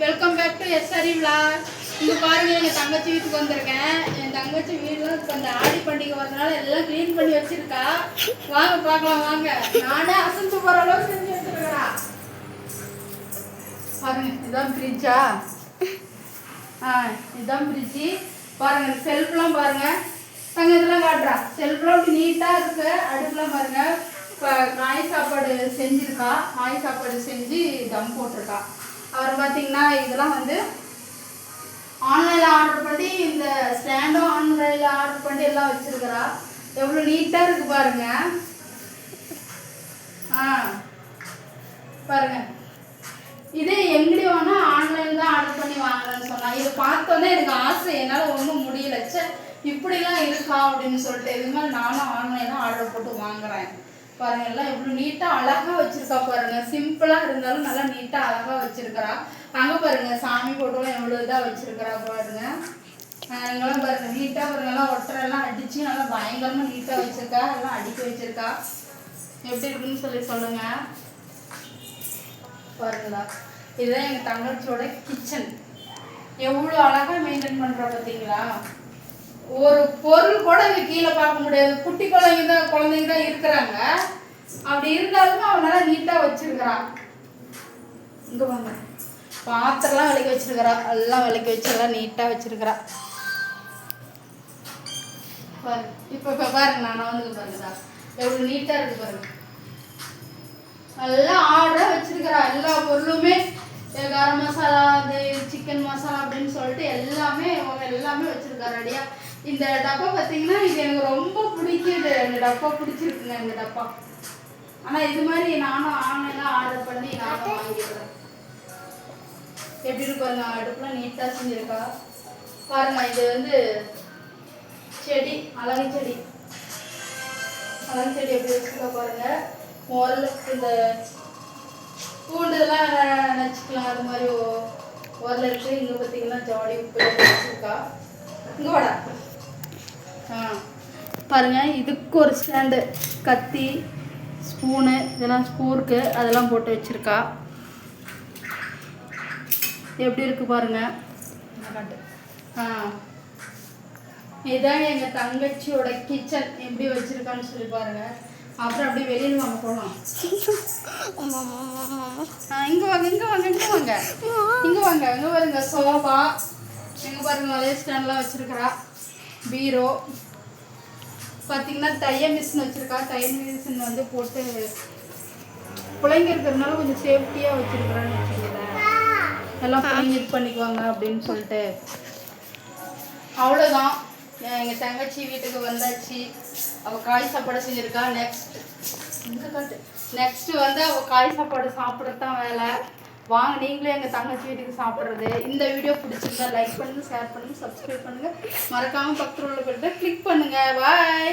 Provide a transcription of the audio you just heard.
Welcome back to SRI vlog இங்க பாருங்க எங்க தங்கச்சி வீட்டுக்கு வந்திருக்கேன். என் தங்கச்சி வீட்டுல இப்ப இந்த ஆடி பண்டிகை வரதுனால எல்லாம் க்ளீன் பண்ணி வச்சிருக்கா. வாங்க பார்க்கலாம் வாங்க. நானே அசந்து போற அளவுக்கு செஞ்சு வச்சிருக்கா பாருங்க இதுதான் ஃப்ரிட்ஜா ஆ? இதுதான் ஃப்ரிட்ஜி பாருங்க செல்ஃப்லாம் பாருங்க. தங்க இதெல்லாம் காட்டுறா. செல்ஃப்லாம் இப்படி நீட்டாக இருக்கு. அடுப்புலாம் பாருங்க. இப்போ நாய் சாப்பாடு செஞ்சுருக்கா. நாய் சாப்பாடு செஞ்சு தம் போட்டிருக்கா. அப்புறம் பார்த்தீங்கன்னா இதெல்லாம் வந்து ஆன்லைனில் ஆர்டர் பண்ணி இந்த ஸ்டாண்டும் ஆன்லைனில் ஆர்டர் பண்ணி எல்லாம் வச்சுருக்கிறா எவ்வளோ நீட்டாக இருக்கு பாருங்க. ஆ பாருங்க. இதே எங்கடி வேணா ஆன்லைன் தான் ஆர்டர் பண்ணி வாங்கலாம்னு சொன்னா. இதை பார்த்தோன்னே எனக்கு ஆசை. என்னால் ஒன்றும் முடியல. ச்சே இப்படிலாம் இருக்கா அப்படின்னு சொல்லிட்டு. இது மாதிரி நானும் ஆன்லைனில் ஆர்டர் போட்டு வாங்குறேன். பாருங்க எல்லாம் எவ்வளோ நீட்டாக அழகாக வச்சுருக்கா பாருங்க. சிம்பிளாக இருந்தாலும் நல்லா நீட்டாக அழகாக வச்சுருக்கிறா. அங்கே பாருங்க சாமி போட்டோலாம் எவ்வளோ இதாக வச்சுருக்கிறா பாருங்க. இங்கெல்லாம் பாருங்க நீட்டாக பாருங்க எல்லாம் ஒட்டரெல்லாம் அடித்து நல்லா பயங்கரமாக நீட்டாக வச்சுருக்கா. எல்லாம் அடிக்க வச்சுருக்கா. எப்படி இருக்குன்னு சொல்லி சொல்லுங்க. பாருங்களா இதுதான் எங்கள் தங்கச்சியோட கிச்சன் எவ்வளோ அழகாக மெயின்டைன் பண்ணுறா பார்த்தீங்களா ஒரு பொருள் கூட இங்க கீழே பார்க்க முடியாது. குட்டி குழந்தைங்க தான் குழந்தைங்க தான் இருக்கிறாங்க. அப்படி இருந்தாலுமே அவனால நீட்டாக வச்சிருக்கிறான். இங்கே வாங்க பாத்திரம்லாம் விளக்கி வச்சிருக்கிறா. எல்லாம் விளக்கி வச்சு எல்லாம் நீட்டாக வச்சிருக்கிறா. பாருங்க. இப்போ இப்போ பாருங்க. நான் வந்து பாருங்கடா எவ்வளோ நீட்டாக இருக்கு பாருங்க. எல்லாம் ஆர்டராக வச்சிருக்கிறா. எல்லா பொருளுமே கரம் மசாலா அது சிக்கன் மசாலா அப்படின்னு சொல்லிட்டு எல்லாமே எல்லாமே வச்சிருக்கா ரெடியா இந்த டப்பா பார்த்தீங்கன்னா இது எனக்கு ரொம்ப பிடிக்குது இந்த டப்பா பிடிச்சிருக்குங்க இந்த டப்பா. ஆனால் இது மாதிரி நானும் ஆன்லைனில் ஆர்டர் பண்ணி நானும் வாங்கிடுறேன் எப்படி இருக்கும் பாருங்க அடுப்புலாம் நீட்டாக செஞ்சுருக்கா. பாருங்க இது வந்து செடி அழகு செடி. அழகு செடி எப்படி வச்சுருக்கா பாருங்க. முதல்ல இந்த பூண்டுலாம் நினச்சிக்கலாம் நச்சுக்கலாம் அது மாதிரி உரல இருக்கு. இங்க பார்த்தீங்கன்னா ஜாடி உப்பு வச்சுருக்கா. இங்கே வாடா. ஆ. பாருங்க இதுக்கு ஒரு ஸ்டாண்டு கத்தி ஸ்பூனு இதெல்லாம் ஸ்பூர்க்கு அதெல்லாம் போட்டு வச்சுருக்கா. எப்படி இருக்கு பாருங்க. ஆ. இதான் எங்கள் தங்கச்சியோட கிச்சன் எப்படி வச்சுருக்கான்னு சொல்லி பாருங்க. அப்புறம் அப்படியே வெளியில் வாங்க போகலாம் இங்கே வாங்க இங்கே வாங்க இங்கே வாங்க. இங்கே வாங்க இங்கே பாருங்க சோஃபா. இங்கே பாருங்க வளைய ஸ்டாண்ட்லாம் வச்சுருக்கிறா பீரோ. பார்த்தீங்கன்னா தைய மிஷின் வச்சிருக்கா. தையல் மிஷின் வந்து போட்டு பிள்ளைங்க இருக்கிறதுனால கொஞ்சம் சேஃப்டியாக வச்சிருக்கிறான்னு வச்சுக்கோங்களேன். எல்லாம் பிள்ளைங்க இது பண்ணிக்குவாங்க அப்படின்னு சொல்லிட்டு. அவ்வளோதான் எங்கள் தங்கச்சி வீட்டுக்கு வந்தாச்சு. அவள் காய் சாப்பாடு செஞ்சுருக்கா. நெக்ஸ்ட் நெக்ஸ்ட் வந்து அவள் காய் சாப்பாடு சாப்பிட்றது தான் வேலை. வாங்க நீங்களும் எங்கள் தங்கச்சி வீட்டுக்கு சாப்பிட்றது. இந்த வீடியோ பிடிச்சிருந்தா லைக் பண்ணுங்கள் ஷேர் பண்ணுங்கள் சப்ஸ்கிரைப் பண்ணுங்கள் மறக்காமல் பக்கத்தில் உள்ள கிளிக் பண்ணுங்கள் பாய்